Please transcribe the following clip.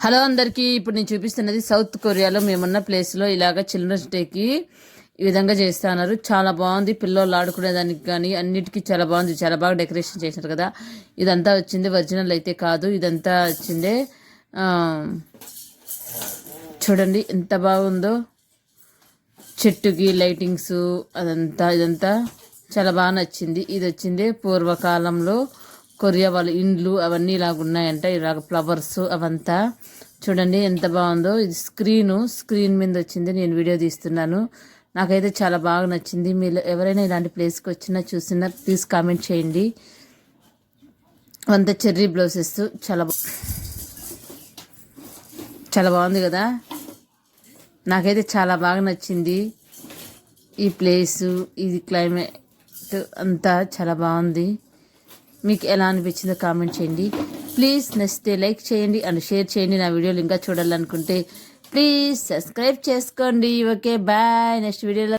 Hello అందరికీ ఇప్పుడు నేను చూపిస్తున్నది సౌత్ కొరియాలో మేమున్న ప్లేస్లో ఇలాగ చిల్డ్రన్స్ డేకి ఈ విధంగా చేస్తున్నారు చాలా బాగుంది. పిల్లలు ఆడుకునేదానికి కానీ అన్నిటికీ చాలా బాగుంది. చాలా బాగా డెకరేషన్ చేశారు కదా. ఇదంతా వచ్చింది. ఒరిజినల్ అయితే కాదు. ఇదంతా వచ్చిందే చూడండి ఎంత బాగుందో. చెట్టుకి లైటింగ్స్ అదంతా ఇదంతా చాలా బాగా నచ్చింది. ఇది వచ్చింది పూర్వకాలంలో కొరియా వాళ్ళ ఇండ్లు అవన్నీ ఇలాగ ఉన్నాయంట. ఇలాగ ఫ్లవర్స్ అవంతా. చూడండి ఎంత బాగుందో. ఇది స్క్రీను స్క్రీన్ మీద వచ్చింది. నేను వీడియో తీస్తున్నాను. నాకైతే చాలా బాగా నచ్చింది. మీరు ఎవరైనా ఇలాంటి ప్లేస్కి వచ్చినా చూసినా ప్లీజ్ కామెంట్ చేయండి. అంత చెర్రీ బ్లౌజెస్. చాలా చాలా బాగుంది కదా. నాకైతే చాలా బాగా నచ్చింది. ఈ ప్లేసు ఇది క్లైమేట్ అంతా చాలా బాగుంది. మీకు ఎలా అనిపించిందో కామెంట్ చేయండి. ప్లీజ్ నచ్చితే లైక్ చేయండి అండ్ షేర్ చేయండి. నా వీడియోలు ఇంకా చూడాలనుకుంటే ప్లీజ్ సబ్స్క్రైబ్ చేసుకోండి. ఓకే బాయ్ నెక్స్ట్ వీడియోలో